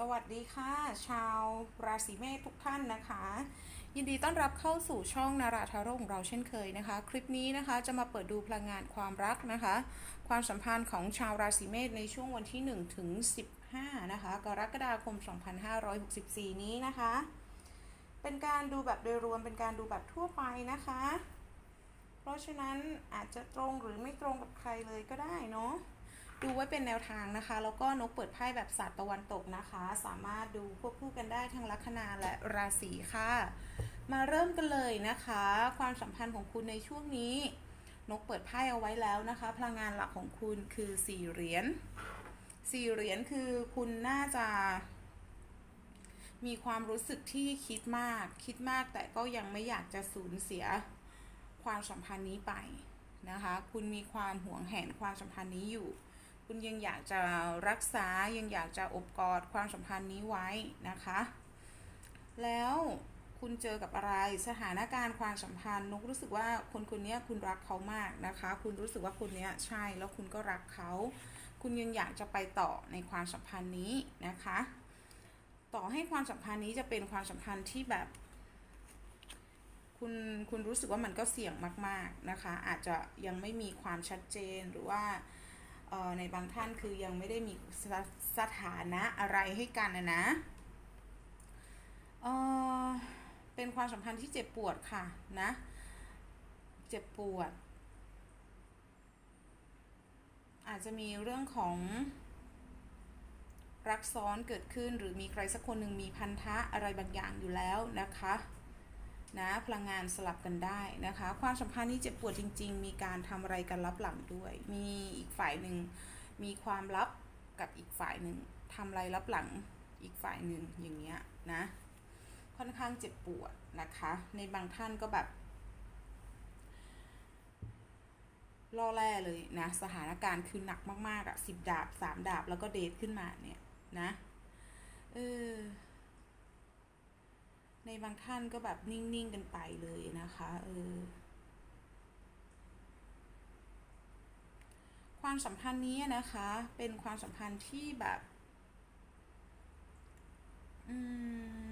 สวัสดีค่ะ ชาวราศีเมษทุกท่านนะคะ ยินดีต้อนรับเข้าสู่ช่องนาราทาโร่ของเราเช่นเคยนะคะ คลิปนี้นะคะจะมาเปิดดูพลังงานความรักนะคะ ความสัมพันธ์ของชาวราศีเมษในช่วงวันที่1ถึง15นะคะกรกฎาคม 2564 นี้นะคะ เป็นการดูแบบโดยรวมเป็นการดูแบบทั่วไปนะคะ เพราะฉะนั้นอาจจะตรงหรือไม่ตรงกับใครเลยก็ได้เนาะ ดูไว้เป็นแนวทางนะคะ แล้วก็นกเปิดไพ่แบบศาสตร์ตะวันตกนะคะ สามารถดูควบคู่กันได้ทั้งลัคนาและราศีค่ะ มาเริ่มกันเลยนะคะ ความสัมพันธ์ของคุณในช่วงนี้ นกเปิดไพ่เอาไว้แล้วนะคะ พลังงานหลักของคุณคือสี่เหรียญสี่เหรียญคือคุณน่าจะมีความรู้สึกที่คิดมาก คิดมากแต่ก็ยังไม่อยากจะสูญเสียความสัมพันธ์นี้ไปนะคะ คุณมีความหวงแหนความสัมพันธ์นี้อยู่ คุณยังอยากจะรักษายังอยากจะอบกอดความสัมพันธ์นี้ไว้นะคะ แล้วคุณเจอกับอะไรสถานการณ์ความสัมพันธ์นุกรู้สึกว่าคนคนนี้คุณรักเขามากนะคะ คุณรู้สึกว่าคนนี้ใช่แล้วคุณก็รักเขา คุณยังอยากจะไปต่อในความสัมพันธ์นี้นะคะ ต่อให้ความสัมพันธ์นี้จะเป็นความสัมพันธ์ที่แบบ คุณคุณรู้สึกว่ามันก็เสี่ยงมาก ๆนะคะ อาจจะยังไม่มีความชัดเจนหรือว่า ในบางท่านคือยังไม่ได้มีสสถานะอะไรให้กันนะนะเออเป็นความสัมพันธ์ที่เจ็บปวดค่ะนะ เจ็บปวด อาจจะมีเรื่องของรักซ้อนเกิดขึ้นหรือมีใครสักคนหนึ่งมีพันธะอะไรบางอย่างอยู่แล้วนะคะ นะพลังงานสลับกันได้นะคะ ความสัมพันธ์นี้เจ็บปวดจริง ๆ มีการทำอะไรกันลับหลังด้วย มีอีกฝ่ายหนึ่งมีความลับกับอีกฝ่ายหนึ่งทำอะไรลับหลังอีกฝ่ายหนึ่งอย่างเงี้ยนะ ค่อนข้างเจ็บปวดนะคะ ในบางท่านก็แบบล่อแร่เลยนะสถานการณ์คือหนักมากๆอะ่ะสิบดาบสามดาบแล้วก็เดทขึ้นมาเนี่ยนะเออ บางท่านก็แบบนิ่ง ๆ กันไปเลยนะคะเออความสัมพันธ์นี้นะคะ เป็นความสัมพันธ์ที่แบบอื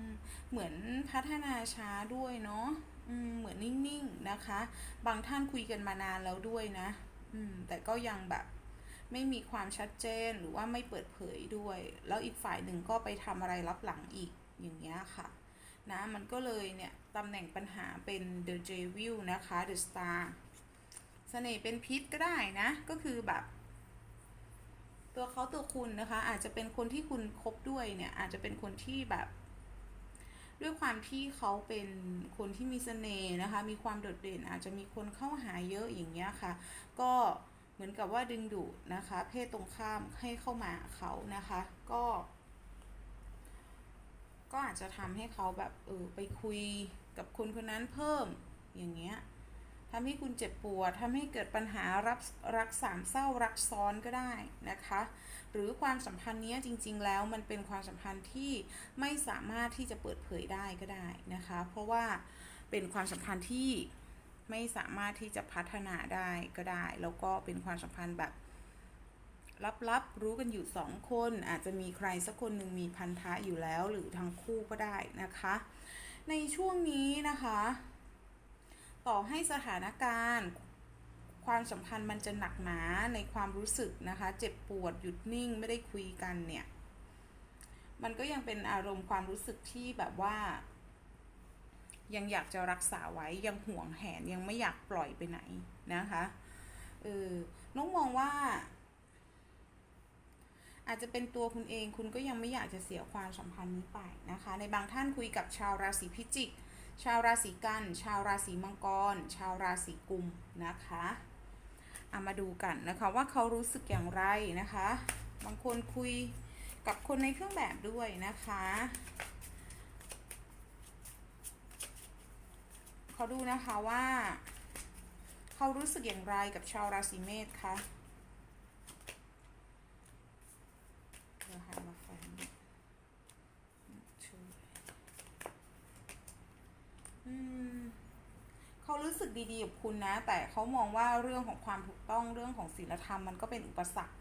มเหมือนพัฒนาช้าด้วยเนาะอืมเหมือนนิ่ง ๆ นะคะ บางท่านคุยกันมานานแล้วด้วยนะอืมแต่ก็ยังแบบไม่มีความชัดเจนหรือว่าไม่เปิดเผยด้วย แล้วอีกฝ่ายหนึ่งก็ไปทำอะไรลับหลังอีกอย่างเงี้ยค่ะ นะ มันก็เลยเนี่ยตำแหน่งปัญหาเป็น The Devil นะคะ The Star เสน่ห์เป็นพิษก็ได้นะ ก็คือแบบ ตัวเขาตัวคุณนะคะ อาจจะเป็นคนที่คุณคบด้วยเนี่ย อาจจะเป็นคนที่แบบ ด้วยความที่เขาเป็นคนที่มีเสน่ห์นะคะ มีความโดดเด่น อาจจะมีคนเข้าหาเยอะอย่างเงี้ยค่ะ ก็เหมือนกับว่าดึงดูดนะคะ เพศตรงข้ามให้เข้ามาเขานะคะ ก็ ก็อาจจะทำให้เขาแบบเออไปคุยกับคนคนนั้นเพิ่มอย่างเงี้ยทำให้คุณเจ็บปวดทำให้เกิดปัญหารักรักสามเศร้ารักซ้อนก็ได้นะคะ หรือความสัมพันธ์นี้จริง ๆ แล้วมันเป็นความสัมพันธ์ที่ไม่สามารถที่จะเปิดเผยได้ก็ได้นะคะ เพราะว่าเป็นความสัมพันธ์ที่ไม่สามารถที่จะพัฒนาได้ก็ได้ แล้วก็เป็นความสัมพันธ์แบบ ลับๆรู้กันอยู่สองคน อาจจะมีใครสักคนหนึ่งมีพันธะอยู่แล้ว หรือทั้งคู่ก็ได้นะคะ ในช่วงนี้นะคะ ต่อให้สถานการณ์ ความสัมพันธ์มันจะหนักหนาในความรู้สึกนะคะ เจ็บปวดหยุดนิ่งไม่ได้คุยกันเนี่ยมันก็ยังเป็นอารมณ์ความรู้สึกที่แบบว่า ยังอยากจะรักษาไว้ยังห่วงแหนยังไม่อยากปล่อยไปไหนนะคะเออน้องมองว่า อาจจะเป็นตัวคุณเองคุณก็ยังไม่อยากจะเสียความสัมพันธ์นี้ไปนะคะ ในบางท่านคุยกับชาวราศีพิจิก ชาวราศีกัน ชาวราศีมังกร ชาวราศีกุมนะคะเอามาดูกันนะคะว่าเขารู้สึกอย่างไรนะคะ บางคนคุยกับคนในเครื่องแบบด้วยนะคะเขาดูนะคะว่า เขารู้สึกอย่างไรกับชาวราศีเมษคะเดี๋ยวหามาฟังช่วยอืมเขารู้สึ กดีๆกับคุณนะ แต่เขามองว่าเรื่องของความถูกต้องเรื่องของศีลธรรมมันก็เป็นอุปสรรค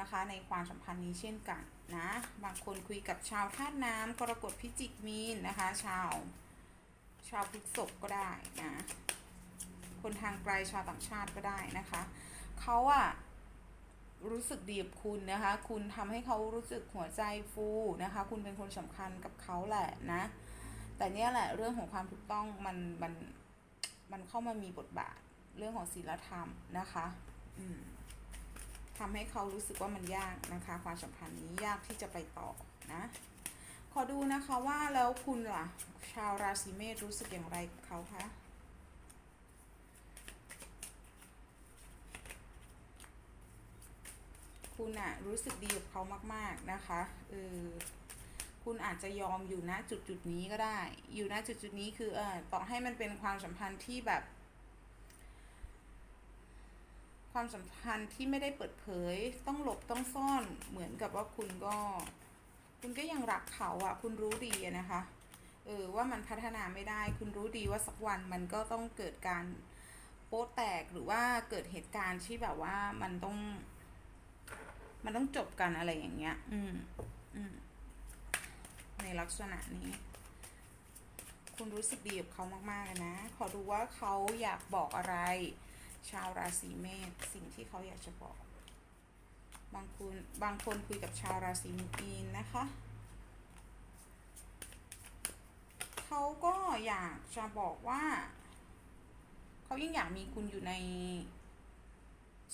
นะคะ ในความสัมพันธ์นี้เช่นกันนะ บางคนคุยกับชาวธาตุน้ำกรกฎพิจิกมีนนะคะ ชาว ชาวพฤษภก็ได้นะ คนทางไกลชาวต่างชาติก็ได้นะคะเขาอะรู้สึกดีกับคุณนะคะ คุณทำให้เขารู้สึกหัวใจฟูนะคะ คุณเป็นคนสำคัญกับเขาแหละนะ แต่เนี่ยแหละเรื่องของความถูกต้องมันมัน มันเข้ามามีบทบาทเรื่องของศีลธรรมนะคะอืมทำให้เขารู้สึกว่ามันยากนะคะ ความสัมพันธ์นี้ยากที่จะไปต่อนะขอดูนะคะว่าแล้วคุณล่ะ ชาวราศีเมษรู้สึกอย่างไรกับเขาคะคุณอะรู้สึกดีกับเขามาก ๆ นะคะ เออ คุณอาจจะยอมอยู่นะจุดจุดนี้ก็ได้ อยู่นะจุดจุดนี้คือเออต่อให้มันเป็นความสัมพันธ์ที่แบบ ความสัมพันธ์ที่ไม่ได้เปิดเผย ต้องหลบต้องซ่อนเหมือนกับว่าคุณก็ คุณก็ยังรักเขาอะคุณรู้ดีนะคะเออว่ามันพัฒนาไม่ได้ คุณรู้ดีว่าสักวันมันก็ต้องเกิดการโป๊ะแตกหรือว่าเกิดเหตุการณ์ที่แบบว่ามันต้อง มันต้องจบกันอะไรอย่างเงี้ย อืม อืม ในลักษณะนี้ คุณรู้สึกดีกับเขามากๆเลยนะ ขอดูว่าเขาอยากบอกอะไร ชาวราศีเมษสิ่งที่เขาอยากจะบอก บางคนบางคนคุยกับชาวราศีมีนนะคะเขาก็อยากจะบอกว่า เขายังอยากมีคุณอยู่ใน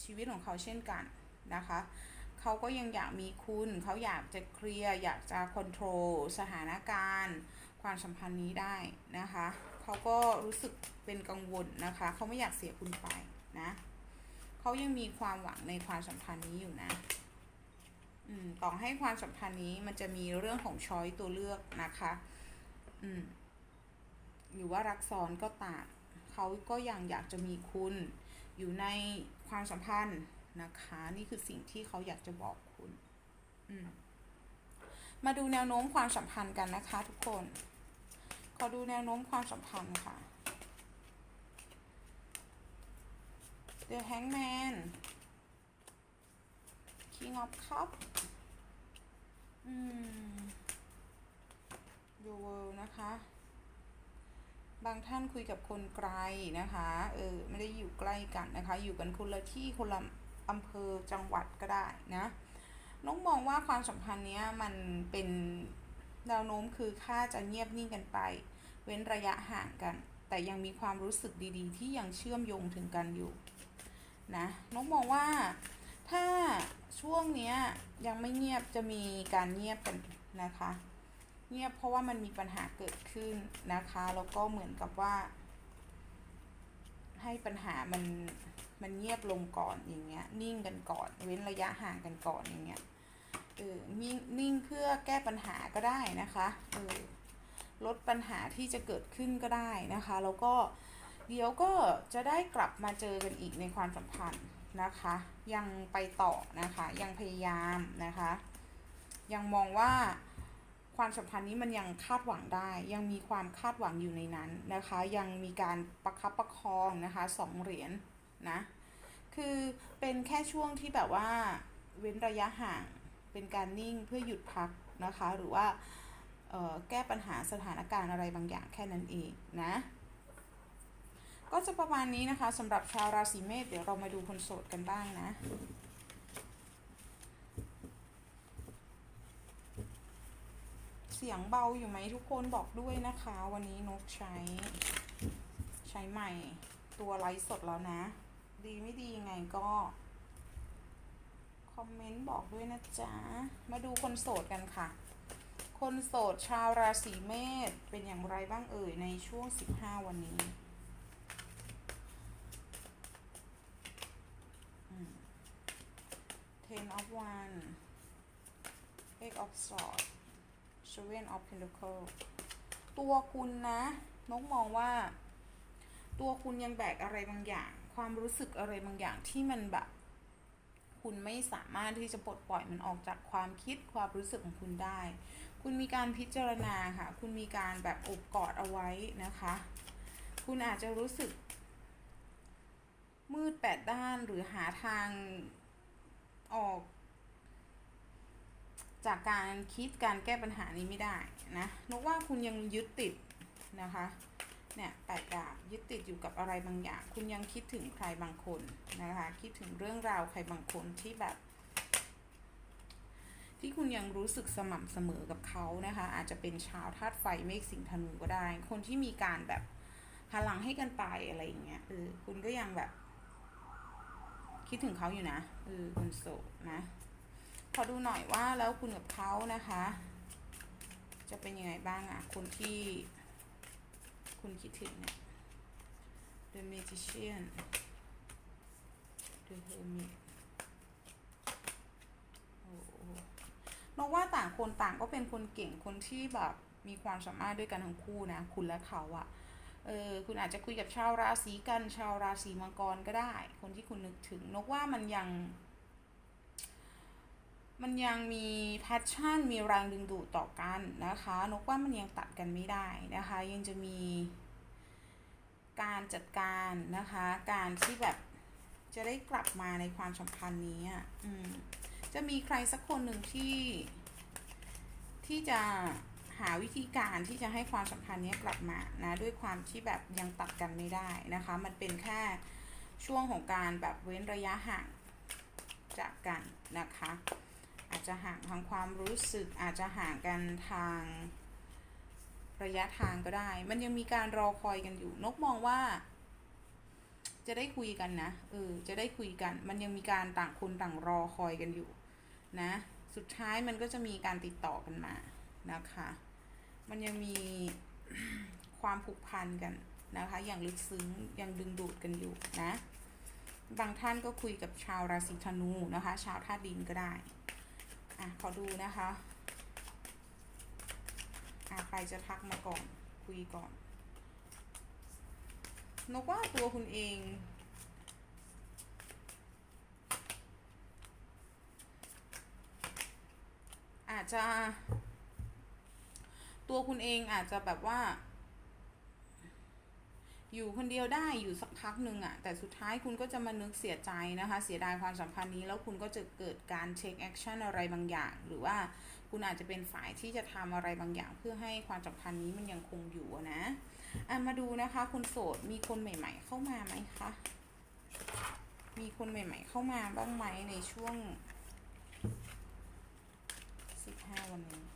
ชีวิตของเขาเช่นกันนะคะ เขาก็ยังอยากมีคุณ เขาอยากจะเคลียร์ อยากจะค o n t r o l สถานการณ์ ความสัมพันธ์นี้ได้นะคะ เขาก็รู้สึกเป็นกังวลนะคะ เขาไม่อยากเสียคุณไปนะ เขายังมีความหวังในความสัมพันธ์นี้อยู่นะ อืม ต่อให้ความสัมพันธ์นี้มันจะมีเรื่องของช้อยตัวเลือกนะคะ อืม หรือว่ารักซ้อนก็ตามเขาก็ยังอยากจะมีคุณอยู่ในความสัมพันธ์ นะคะ นี่คือสิ่งที่เขาอยากจะบอกคุณ มาดูแนวโน้มความสัมพันธ์กันนะคะ ทุกคน ขอดูแนวโน้มความสัมพันธ์ค่ะ The Hangman King of Cup อืม The World นะคะบางท่านคุยกับคนไกลนะคะ เออ ไม่ได้อยู่ใกล้กันนะคะ อยู่กันคนละที่คนละ อำเภอจังหวัดก็ได้นะน้องมองว่าความสัมพันธ์นี้มันเป็นแนวโน้มคือค่าจะเงียบนิ่งกันไป เว้นระยะห่างกัน แต่ยังมีความรู้สึกดีๆ ที่ยังเชื่อมโยงถึงกันอยู่นะน้องมองว่าถ้าช่วงนี้ยังไม่เงียบจะมีการเงียบกันนะคะ เงียบเพราะว่ามันมีปัญหาเกิดขึ้นนะคะแล้วก็เหมือนกับว่า ให้ปัญหามัน มันเงียบลงก่อนอย่างเงี้ย นิ่งกันก่อน เว้นระยะห่างกันก่อนอย่างเงี้ยเออนิ่งนิ่งเพื่อแก้ปัญหาก็ได้นะคะเออลดปัญหาที่จะเกิดขึ้นก็ได้นะคะ แล้วก็เดี๋ยวก็จะได้กลับมาเจอกันอีกในความสัมพันธ์นะคะ ยังไปต่อนะคะ ยังพยายามนะคะ ยังมองว่าความสัมพันธ์นี้มันยังคาดหวังได้ ยังมีความคาดหวังอยู่ในนั้นนะคะ ยังมีการประคับประคองนะคะสองเหรียญ นะ คือเป็นแค่ช่วงที่แบบว่าเว้นระยะห่างเป็นการนิ่งเพื่อหยุดพักนะคะ หรือว่าแก้ปัญหาสถานการณ์อะไรบางอย่างแค่นั้นเองนะ ก็จะประมาณนี้นะคะสำหรับชาวราศีเมษเดี๋ยวเรามาดูคนโสดกันบ้างนะเสียงเบาอยู่ไหมทุกคนบอกด้วยนะคะ วันนี้นกใช้ ใช้ใหม่ตัวไลฟ์สดแล้วนะ ดีไม่ดียังไงก็ คอมเมนต์บอกด้วยนะจ๊ะ มาดูคนโสดกันค่ะ คนโสดชาวราศีเมษเป็นอย่างไรบ้างเอ่ยในช่วง 15 วันนี้อืม Ten of One Eight of Swords Seven of Pentacles ตัวคุณนะนกมองว่า ตัวคุณยังแบกอะไรบางอย่าง ความรู้สึกอะไรบางอย่างที่มันแบบ คุณไม่สามารถที่จะปลดปล่อยมันออกจากความคิดความรู้สึกของคุณได้ คุณมีการพิจารณาค่ะ คุณมีการแบบอบกอดเอาไว้นะคะ คุณอาจจะรู้สึก มืดแปดด้านหรือหาทางออก จากการคิดการแก้ปัญหานี้ไม่ได้นะนกว่าคุณยังยึดติดนะคะ เนี่ยแปดดาบยึดติดอยู่กับอะไรบางอย่าง คุณยังคิดถึงใครบางคนนะคะ คิดถึงเรื่องราวใครบางคนที่แบบ ที่คุณยังรู้สึกสม่ำเสมอกับเขานะคะ อาจจะเป็นชาวธาตุไฟเมฆสิงห์ธนูก็ได้ คนที่มีการแบบพลังให้กันไปอะไรอย่างเงี้ยเออคุณก็ยังแบบ คิดถึงเขาอยู่นะเออคุณโสดนะขอดูหน่อยว่าแล้วคุณกับเขานะคะ จะเป็นยังไงบ้างอะคนที่ คุณคิดถึงเนี่ย The Magician The Hermit โอ้นกว่าต่างคนต่างก็เป็นคนเก่งคนที่แบบมีความสามารถด้วยกันทั้งคู่นะ คุณและเขาอะเออคุณอาจจะคุยกับชาวราศีกันชาวราศีมังกรก็ได้ คนที่คุณนึกถึงนกว่ามันยัง มันยังมีแพชชั่นมีแรงดึงดูดต่อกันนะคะนกว่ามันยังตัดกันไม่ได้นะคะ ยังจะมีการจัดการนะคะ การที่แบบจะได้กลับมาในความสัมพันธ์นี้อะจะมีใครสักคนหนึ่งที่ ที่จะหาวิธีการที่จะให้ความสัมพันธ์นี้กลับมานะด้วยความที่แบบยังตัดกันไม่ได้นะคะ มันเป็นแค่ช่วงของการแบบเว้นระยะห่างจากกันนะคะ อาจจะห่างทางความรู้สึกอาจจะห่างกันทางระยะทางก็ได้ มันยังมีการรอคอยกันอยู่ นกมองว่า จะได้คุยกันนะเออจะได้คุยกัน มันยังมีการต่างคนต่างรอคอยกันอยู่ นะ สุดท้ายมันก็จะมีการติดต่อกันมานะคะ มันยังมีความผูกพันกันนะคะ อย่างลึกซึ้งยังดึงดูดกันอยู่นะ บางท่านก็คุยกับชาวราศีธนูนะคะ ชาวธาตุดินก็ได้ อะขอดูนะคะอะใครจะทักมาก่อนคุยก่อนนกว่าตัวคุณเอง อาจจะ ตัวคุณเองอาจจะแบบว่า อยู่คนเดียวได้อยู่สักพักหนึ่งอะแต่สุดท้ายคุณก็จะมานึกเสียใจนะคะ เสียดายความสัมพันธ์นี้แล้วคุณก็จะเกิดการเช็คแอคชั่นอะไรบางอย่าง หรือว่าคุณอาจจะเป็นฝ่ายที่จะทำอะไรบางอย่าง เพื่อให้ความสัมพันธ์นี้มันยังคงอยู่นะอะมาดูนะคะคุณโสดมีคนใหม่ ๆ เข้ามาไหมคะมีคนใหม่ ๆ เข้ามาบ้างไหมในช่วงสิบห้าวันนี้น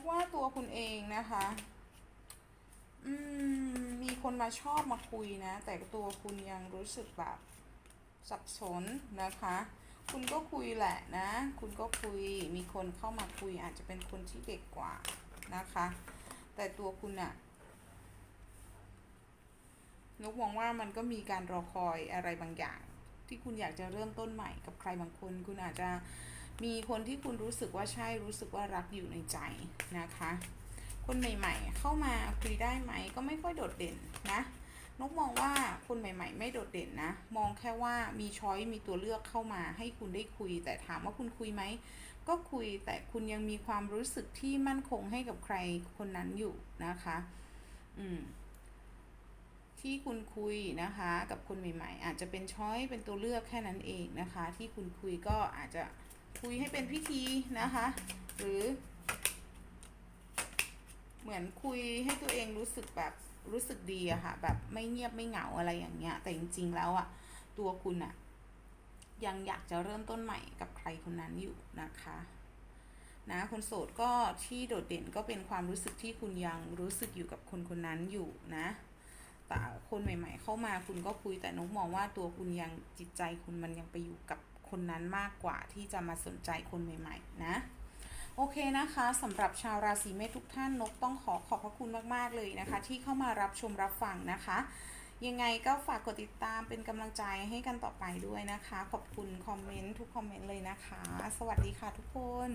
กว่าตัวคุณเองนะคะ อืม มีคนมาชอบมาคุยนะ แต่ตัวคุณยังรู้สึกแบบสับสนนะคะ คุณก็คุยแหละนะ คุณก็คุย มีคนเข้ามาคุยอาจจะเป็นคนที่เด็กกว่านะคะ แต่ตัวคุณอะนกมองว่ามันก็มีการรอคอยอะไรบางอย่าง ที่คุณอยากจะเริ่มต้นใหม่กับใครบางคน คุณอาจจะ มีคนที่คุณรู้สึกว่าใช่รู้สึกว่ารักอยู่ในใจนะคะ คนใหม่ๆ เข้ามาคุยได้ไหมก็ไม่ค่อยโดดเด่นนะนกมองว่าคนใหม่ ๆ ไม่โดดเด่นนะ มองแค่ว่ามีช้อยมีตัวเลือกเข้ามาให้คุณได้คุย แต่ถามว่าคุณคุยไหมก็คุยแต่คุณยังมีความรู้สึกที่มั่นคงให้กับใครคนนั้นอยู่นะคะ อืมที่คุณคุยนะคะ กับคนใหม่ ๆ อาจจะเป็นช้อยเป็นตัวเลือกแค่นั้นเองนะคะ ที่คุณคุยก็อาจจะ คุยให้เป็นพิธีนะคะ หรือ เหมือนคุยให้ตัวเองรู้สึกแบบรู้สึกดีอะค่ะ แบบไม่เงียบไม่เหงาอะไรอย่างเงี้ย แต่จริง ๆ แล้วอะตัวคุณอะยังอยากจะเริ่มต้นใหม่กับใครคนนั้นอยู่นะคะนะคนโสดก็ที่โดดเด่นก็เป็นความรู้สึกที่คุณยังรู้สึกอยู่กับคนคนนั้นอยู่นะ แต่คนใหม่ ๆ เข้ามาคุณก็คุยแต่นกมองว่าตัวคุณยังจิตใจคุณมันยังไปอยู่กับ คนนั้นมากกว่าที่จะมาสนใจคนใหม่ ๆ นะ โอเคนะคะสำหรับชาวราศีเมษทุกท่านนกต้องขอขอบพระคุณมากๆเลยนะคะ ที่เข้ามารับชมรับฟังนะคะ ยังไงก็ฝากกดติดตามเป็นกำลังใจให้กันต่อไปด้วยนะคะ ขอบคุณคอมเมนต์ทุกคอมเมนต์เลยนะคะ สวัสดีค่ะทุกคน